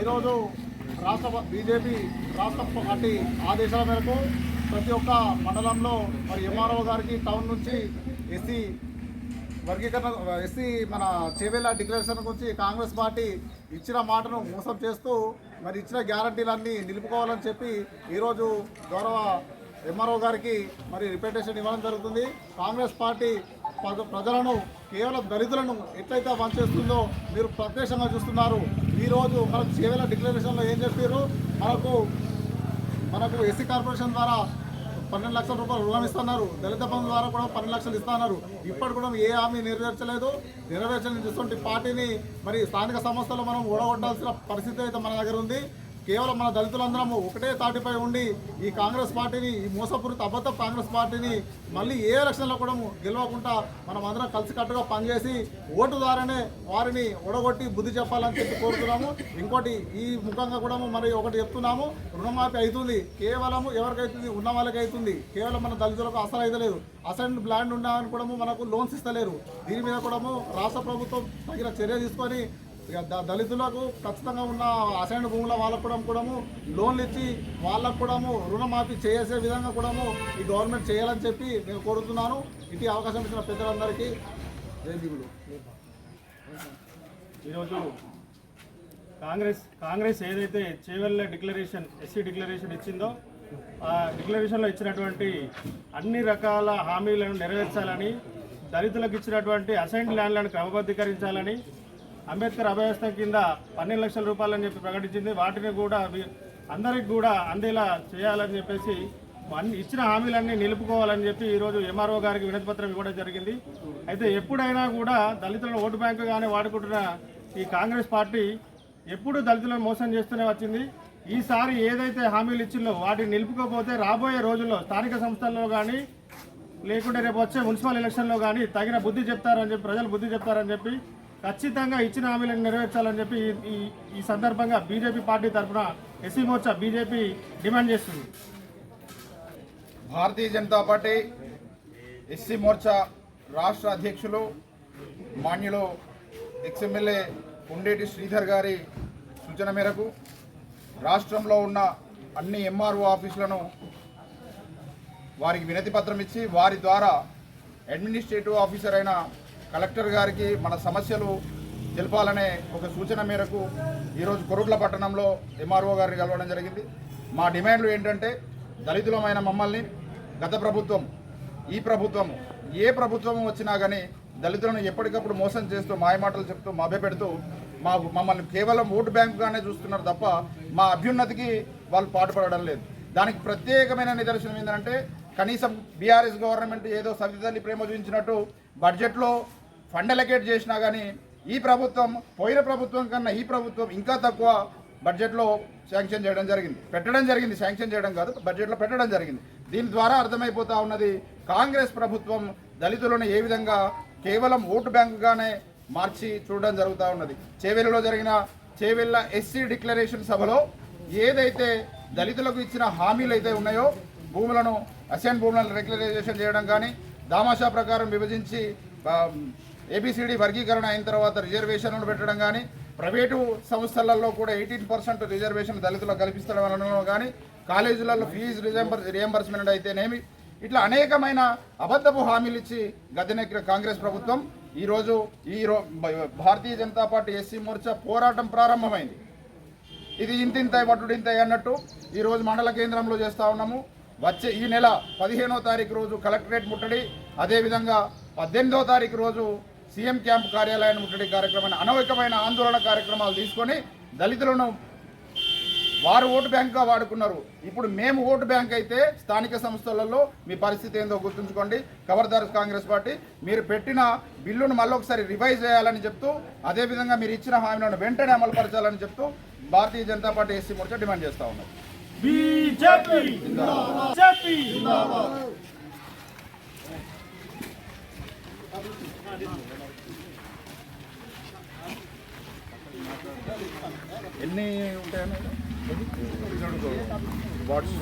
ఈరోజు రాష్ట్ర బీజేపీ రాష్ట్ర పార్టీ ఆదేశాల మేరకు ప్రతి ఒక్క మండలంలో మరి ఎంఆర్ఓ గారికి టౌన్ నుంచి ఎస్సీ వర్గీకరణ ఎస్సీ మన చేవేళ్ళ డిక్లరేషన్ గురించి కాంగ్రెస్ పార్టీ ఇచ్చిన మాటను మోసం చేస్తూ మరి ఇచ్చిన గ్యారంటీలన్నీ నిలుపుకోవాలని చెప్పి ఈరోజు గౌరవ ఎంఆర్ఓ గారికి మరి రిప్రజెంటేషన్ ఇవ్వడం జరుగుతుంది. కాంగ్రెస్ పార్టీ ప్రజలను కేవలం దళితులను ఎట్లయితే వంచేస్తుందో మీరు ప్రత్యక్షంగా చూస్తున్నారు. ఈరోజు మనకు సేవల డిక్లరేషన్లో ఏం చెప్పారు మనకు మనకు ఎస్సీ కార్పొరేషన్ ద్వారా పన్నెండు లక్షల రూపాయలు రుణం ఇస్తున్నారు. దళిత బంధు ద్వారా కూడా పన్నెండు లక్షలు ఇస్తున్నారు. ఇప్పటి కూడా ఏ హామీ నెరవేర్చలేదు. నెరవేర్చని చూస్తుంటే పార్టీని మరి స్థానిక సంస్థలు మనం ఓడగొట్టాల్సిన పరిస్థితి అయితే మన దగ్గర ఉంది. కేవలం మన దళితులందరము ఒకటే తాటిపై ఉండి ఈ కాంగ్రెస్ పార్టీని ఈ మోసపూరిత అబద్ధ కాంగ్రెస్ పార్టీని మళ్ళీ ఏ ఎలక్షన్లో కూడా గెలవకుండా మనం అందరం కలిసికట్టుగా పనిచేసి ఓటు ద్వారానే వారిని ఒడగొట్టి బుద్ధి చెప్పాలని చెప్పి కోరుతున్నాము. ఇంకోటి ఈ ముఖంగా కూడా మరి ఒకటి చెప్తున్నాము. రుణమాఫీ అవుతుంది. కేవలం ఎవరికైతుంది? ఉన్న వాళ్ళకి అవుతుంది కేవలం మన దళితులకు అసలు అయితే అసలు బ్లాండ్ ఉన్నామని కూడా మనకు లోన్స్ ఇస్తలేరు. దీని మీద కూడా రాష్ట్ర ప్రభుత్వం తగిన చర్య తీసుకొని ఇక దళితులకు ఖచ్చితంగా ఉన్న అసైన్ భూముల వాళ్ళకు కూడా కూడాము లోన్లు ఇచ్చి వాళ్ళకు కూడాము రుణమాఫీ చేసే విధంగా కూడాము ఈ గవర్నమెంట్ చేయాలని చెప్పి నేను కోరుతున్నాను. ఇటు అవకాశం ఇచ్చిన పెద్దలందరికీ జయజీవులు ఈరోజు కాంగ్రెస్ కాంగ్రెస్ ఏదైతే చేవెళ్ళ డిక్లరేషన్ ఎస్సీ డిక్లరేషన్ ఇచ్చిందో ఆ డిక్లరేషన్లో ఇచ్చినటువంటి అన్ని రకాల హామీలను నెరవేర్చాలని దళితులకు ఇచ్చినటువంటి అసైన్ ల్యాండ్లను క్రమబద్ధీకరించాలని అంబేద్కర్ అభయస్థం కింద పన్నెండు లక్షల రూపాయలని చెప్పి ప్రకటించింది. వాటిని కూడా అందరికి కూడా అందేలా చేయాలని చెప్పేసి ఇచ్చిన హామీలన్నీ నిలుపుకోవాలని చెప్పి ఈరోజు ఎంఆర్ఓ గారికి వినతిపత్రం ఇవ్వడం జరిగింది. అయితే ఎప్పుడైనా కూడా దళితులను ఓటు బ్యాంకుగానే వాడుకుంటున్న ఈ కాంగ్రెస్ పార్టీ ఎప్పుడు దళితులను మోసం చేస్తూనే వచ్చింది. ఈసారి ఏదైతే హామీలు ఇచ్చిందో వాటిని నిలుపుకోకపోతే రాబోయే రోజుల్లో స్థానిక సంస్థల్లో కానీ లేకుంటే రేపు వచ్చే మున్సిపల్ ఎలక్షన్లో కానీ తగిన బుద్ధి చెప్తారని చెప్పి ప్రజలు బుద్ధి చెప్తారని చెప్పి ఖచ్చితంగా ఇచ్చిన హామీలను నెరవేర్చాలని చెప్పి ఈ- ఈ సందర్భంగా బీజేపీ పార్టీ తరఫున ఎస్సీ మోర్చా బీజేపీ డిమాండ్ చేస్తుంది. భారతీయ జనతా పార్టీ ఎస్సీ మోర్చా రాష్ట్ర అధ్యక్షులు మాన్యులు ఎక్స్ఎమ్మెల్యే కొండేటి శ్రీధర్ గారి సూచన మేరకు రాష్ట్రంలో ఉన్న అన్ని ఎంఆర్ఓ ఆఫీసులను వారికి వినతి పత్రం ఇచ్చి వారి ద్వారా అడ్మినిస్ట్రేటివ్ ఆఫీసర్ అయిన కలెక్టర్ గారికి మన సమస్యలు తెలపాలనే ఒక సూచన మేరకు ఈరోజు కొరుట్ల పట్టణంలో ఎంఆర్ఓ గారిని కలవడం జరిగింది. మా డిమాండ్లు ఏంటంటే దళితులమైన మమ్మల్ని గత ప్రభుత్వం ఈ ప్రభుత్వం ఏ ప్రభుత్వం వచ్చినా కానీ దళితులను ఎప్పటికప్పుడు మోసం చేస్తూ మాయమాటలు చెప్తూ మభ్యపెడుతూ మా మమ్మల్ని కేవలం ఓటు బ్యాంకుగానే చూస్తున్నారు తప్ప మా అభ్యున్నతికి వాళ్ళు పాటుపడడం లేదు. దానికి ప్రత్యేకమైన నిదర్శనం ఏంటంటే కనీసం బీఆర్ఎస్ గవర్నమెంట్ ఏదో సవితల్లి ప్రేమ చూపించినట్టు బడ్జెట్లో ఫండ్ అలకేట్ చేసినా కానీ ఈ ప్రభుత్వం పోయిన ప్రభుత్వం కన్నా ఈ ప్రభుత్వం ఇంకా తక్కువ బడ్జెట్లో శాంక్షన్ చేయడం జరిగింది. పెట్టడం జరిగింది శాంక్షన్ చేయడం కాదు బడ్జెట్లో పెట్టడం జరిగింది. దీని ద్వారా అర్థమైపోతా ఉన్నది కాంగ్రెస్ ప్రభుత్వం దళితులను ఏ విధంగా కేవలం ఓటు బ్యాంకుగానే మార్చి చూడడం జరుగుతూ ఉన్నది. చేవెళ్ళలో జరిగిన చేవెళ్ళ ఎస్సీ డిక్లరేషన్ సభలో ఏదైతే దళితులకు ఇచ్చిన హామీలు అయితే ఉన్నాయో భూములను అసెంట్ భూములను రెగ్యులరైజేషన్ చేయడం కానీ దామాషా ప్రకారం విభజించి ఏబిసిడి వర్గీకరణ అయిన తర్వాత రిజర్వేషన్లు పెట్టడం కానీ ప్రైవేటు సంస్థలలో కూడా ఎయిటీన్ పర్సెంట్ రిజర్వేషన్ దళితులకు కల్పిస్తడం అనడంలో కానీ కాలేజీలలో ఫీజు రిజంబర్ రియంబర్స్మెంట్ అయితేనేమి ఇట్లా అనేకమైన అబద్ధపు హామీలు ఇచ్చి గద్దెనెక్కిన కాంగ్రెస్ ప్రభుత్వం ఈరోజు ఈ రో భారతీయ జనతా పార్టీ ఎస్సీ మోర్చా పోరాటం ప్రారంభమైంది. ఇది ఇంతింతై వడ్డుడింతై అన్నట్టు ఈరోజు మండల కేంద్రంలో చేస్తా ఉన్నాము. వచ్చే ఈ నెల పదిహేనో తారీఖు రోజు కలెక్టరేట్ ముట్టడి అదేవిధంగా పద్దెనిమిదో తారీఖు రోజు సీఎం క్యాంప్ కార్యాలయాన్ని ముట్టడి కార్యక్రమాన్ని అనవైకమైన ఆందోళన కార్యక్రమాలు తీసుకొని దళితులను వారు ఓటు బ్యాంక్గా వాడుకున్నారు. ఇప్పుడు మేము ఓటు బ్యాంక్ అయితే స్థానిక సంస్థలలో మీ పరిస్థితి ఏందో గుర్తుంచుకోండి. ఖబర్దార్ కాంగ్రెస్ పార్టీ మీరు పెట్టిన బిల్లును మళ్ళొకసారి రివైజ్ చేయాలని చెప్తూ అదేవిధంగా మీరు ఇచ్చిన హామీలను వెంటనే అమలుపరచాలని చెప్తూ Bharatiya Janata party SC Morcha demand చేస్తా ఉన్నారు బీజేపీ! అన్నీ ఎన్ని వాట్స్